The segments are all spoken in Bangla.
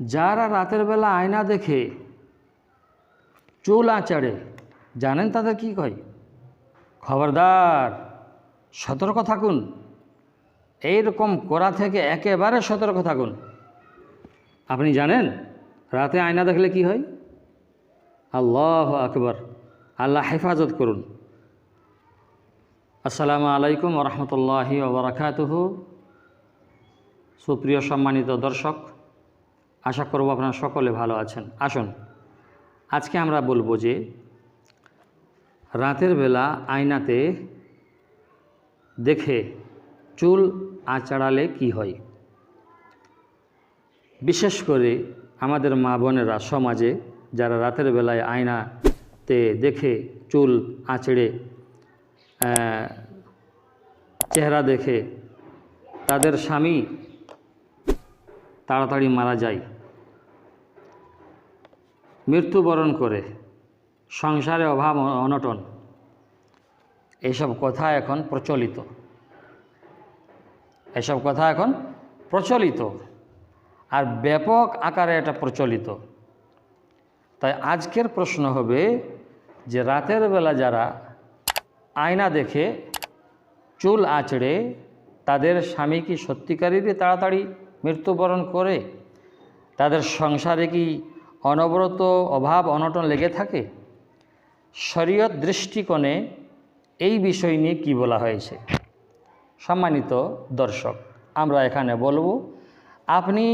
যারা রাতের বেলা আয়না দেখে চুল আঁচাড়ে, জানেন তাদের কি কয়? খবরদার, সতর্ক থাকুন। এইরকম করা থেকে একেবারে সতর্ক থাকুন। আপনি জানেন রাতে আয়না দেখলে কি হয়? আল্লাহ আকবর। আল্লাহ হেফাজত করুন। আসসালামু আলাইকুম রহমতুল্লাহি ওবরাকাতুহু সুপ্রিয় সম্মানিত দর্শক আশা করব আপনারা সকলে ভালো আছেন। আসুন, আজকে আমরা বলব যে রাতের বেলা আয়নাতে দেখে চুল আঁচড়ালে কি হয়। বিশেষ করে আমাদের মা বোনেরা সমাজে যারা রাতের বেলায় আয়নাতে দেখে চুল আঁচড়ে চেহারা দেখে, তাদের স্বামী তাড়াতাড়ি মারা যায়। মৃত্যুবরণ করে। সংসারে অভাব অনটন। এইসব কথা এখন প্রচলিত। এসব কথা এখন প্রচলিত। আর ব্যাপক আকারে এটা প্রচলিত। তাই আজকের প্রশ্ন হবে যে রাতের বেলা যারা আয়না দেখে চুল আঁচড়ে, তাদের স্বামী কি সত্যিকারেরই তাড়াতাড়ি মৃত্যুবরণ করে তাদের সংসারে কি অনবরত অভাব, অনটন লেগে থাকে? শরীয়ত দৃষ্টিকোণে এই বিষয় নিয়ে কি বলা হয়েছে? সম্মানিত দর্শক, আমরা এখানে বলব, আপনি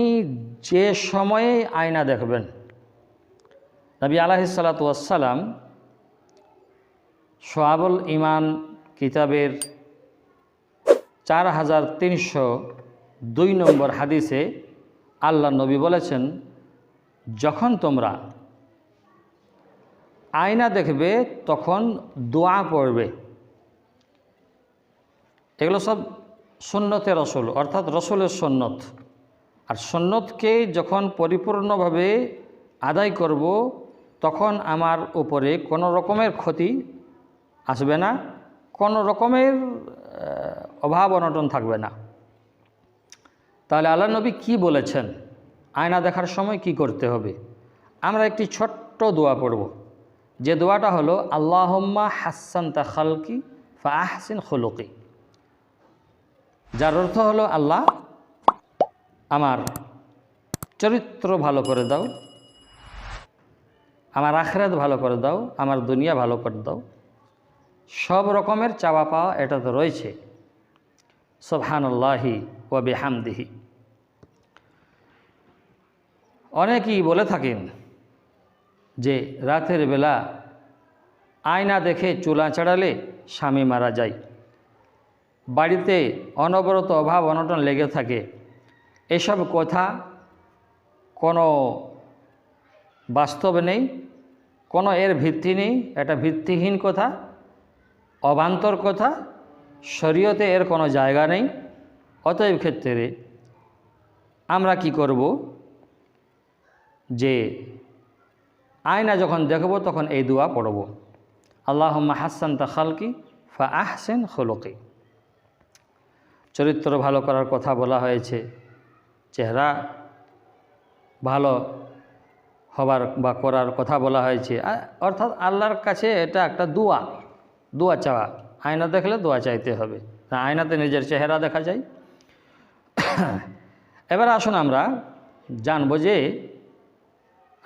যে সময়ে আয়না দেখবেন, নবী আলাহিসাল্লাতুয়াসাল্লাম সোয়াবুল ইমান কিতাবের চার হাজার তিনশো দুই নম্বর হাদিসে আল্লাহ নবী বলেছেন, যখন তোমরা আয়না দেখবে, তখন দোয়া পড়বে। এগুলো সব সন্ন্যতে রসুল, অর্থাৎ রসুলের সন্ন্যত আর সন্ন্যতকে যখন পরিপূর্ণভাবে আদায় করব, তখন আমার উপরে কোনো রকমের ক্ষতি আসবে না, কোনো রকমের অভাব অনটন থাকবে না। তাহলে আল্লাহ নবী কি বলেছেন? আয়না দেখার সময় কি করতে হবে? আমরা একটি ছোট্ট দোয়া পড়ব। যে দোয়াটা হলো, আল্লাহম্মা হাসান তা খালকি ফা আহসিন খলুকি। যার অর্থ হলো, আল্লাহ, আমার চরিত্র ভালো করে দাও, আমার আখরাত ভালো করে দাও, আমার দুনিয়া ভালো করে দাও। সব রকমের চাওয়া পাওয়া এটা তো রয়েছে। সোবহানাল্লাহি ও বেহামদিহি। অনেকেই বলে থাকেন যে রাতের বেলা আয়না দেখে চুলা চড়ালে স্বামী মারা যায়। বাড়িতে অনবরত অভাব অনটন লেগে থাকে। এসব কথা কোনো বাস্তব নেই, কোনো এর ভিত্তি নেই। এটা ভিত্তিহীন কথা, অবান্তর কথা শরীয়তে এর কোনো জায়গা নেই। অতএব ক্ষেত্রে আমরা কি করব? যে আয়না যখন দেখব, তখন এই দোয়া পড়ব। আল্লাহ হাসান তা খালকি ফা আহসেন খোলকি। চরিত্র ভালো করার কথা বলা হয়েছে। চেহারা ভালো হবার বা করার কথা বলা হয়েছে। অর্থাৎ আল্লাহর কাছে এটা একটা দোয়া দোয়া চাওয়া। আয়না দেখলে দোয়া চাইতে হবে। তা আয়নাতে নিজের চেহারা দেখা যায়। এবার আসুন আমরা জানব যে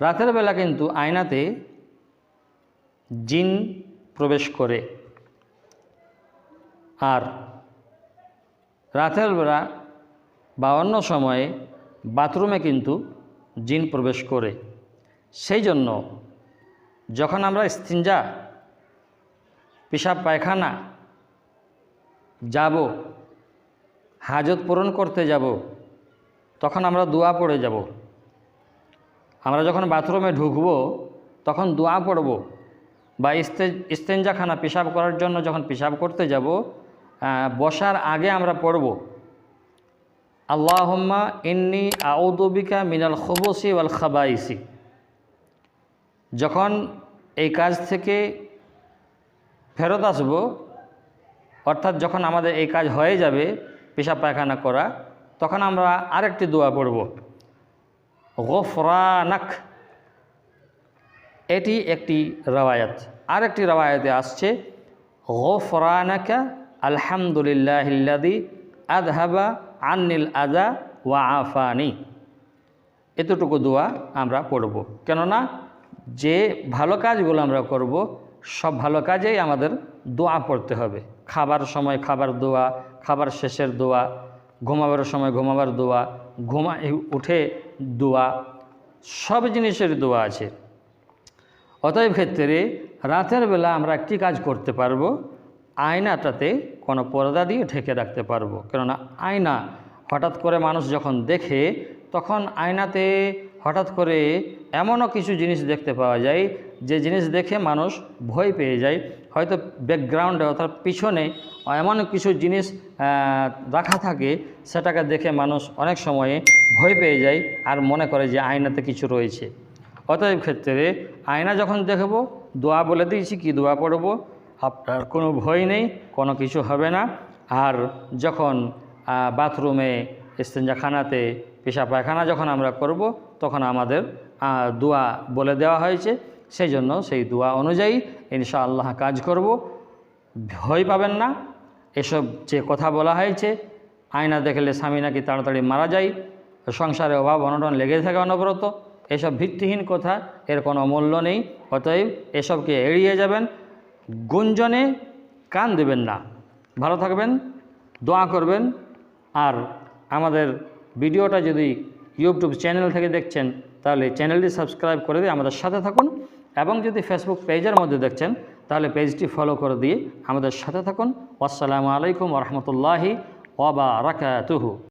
রাতের বেলা কিন্তু আয়নাতে জিন প্রবেশ করে। আর রাতের বেলা বা অন্য সময়ে বাথরুমে কিন্তু জিন প্রবেশ করে। সেই জন্য যখন আমরা স্তিঞ্জা পেশাব পায়খানা, যাব। হাজত পূরণ করতে যাব। তখন আমরা দোয়া পড়ে যাব। আমরা যখন বাথরুমে ঢুকব, তখন দোয়া পড়ব। বা ইস্তে, ইস্তেঞ্জাখানা পেশাব করার জন্য যখন পেশাব করতে যাব বসার আগে আমরা পড়ব। আল্লাহম্মা ইন্নি আউদবিকা মিনাল খবসি ওয়াল খাবাইসি। যখন এই কাজ থেকে ফেরত আসব। অর্থাৎ যখন আমাদের এই কাজ হয়ে যাবে, পেশাব পায়খানা করা, তখন আমরা আরেকটি দোয়া পড়ব। গফরানাক। এটি একটি রওয়ায়াত। আর একটি রওয়ায়াতে আসছে, গফরানাকা আলহামদুলিল্লাহিল্লাদি আদহাবা আন্নিল আদা ওয়া আফানি। এতটুকু দোয়া আমরা পড়ব। কেননা, যে ভালো কাজগুলো আমরা করব সব ভালো কাজেই আমাদের দোয়া পড়তে হবে। খাবার সময় খাবার দোয়া, খাবার শেষের দোয়া, ঘুমাবার সময় ঘুমাবার দোয়া ঘুমা উঠে দোয়া, সব জিনিসের দোয়া আছে। অতএব ক্ষেত্রে রাতের বেলা আমরা একটি কাজ করতে পারব, আয়নাটাতে কোনো পর্দা দিয়ে ঢেকে রাখতে পারব। কেননা আয়না, হঠাৎ করে মানুষ যখন দেখে, তখন আয়নাতে হঠাৎ করে এমনও কিছু জিনিস দেখতে পাওয়া যায় যে জিনিস দেখে মানুষ ভয় পেয়ে যায়, হয়তো ব্যাকগ্রাউন্ডে অর্থাৎ পিছনে এমন কিছু জিনিস রাখা থাকে, সেটাকে দেখে মানুষ অনেক সময়ে ভয় পেয়ে যায় আর মনে করে যে আয়নাতে কিছু রয়েছে। অতএব ক্ষেত্রে আয়না যখন দেখব, দোয়া বলে দিয়েছি, কি দোয়া পড়ব? আপনার কোনো ভয় নেই, কোনো কিছু হবে না। আর যখন বাথরুমে, ইস্তেঞ্জাখানাতে পেশা পায়খানা যখন আমরা করব, তখন আমাদের দোয়া বলে দেওয়া হয়েছে। সেই জন্য সেই দোয়া অনুযায়ী ইনশাআল্লাহ কাজ করব। ভয় পাবেন না। এসব যে কথা বলা হয়েছে, আয়না দেখলে স্বামী নাকি তাড়াতাড়ি মারা যায়, সংসারে অভাব, অনটন লেগে থাকে অনবরত। এসব ভিত্তিহীন কথা এর কোনো মূল্য নেই। অতএব এসবকে এড়িয়ে যাবেন। গুঞ্জনে কান দেবেন না। ভালো থাকবেন, দোয়া করবেন। আর আমাদের ভিডিওটা যদি ইউটিউব চ্যানেল থেকে দেখছেন, তাহলে চ্যানেলটি সাবস্ক্রাইব করে দিয়ে আমাদের সাথে থাকুন। এবং যদি ফেসবুক পেজের মধ্যে দেখছেন, তাহলে পেজটি ফলো করে দিয়ে আমাদের সাথে থাকুন। আসসালামু আলাইকুম রহমতুল্লাহি ওবা রাকাতুহু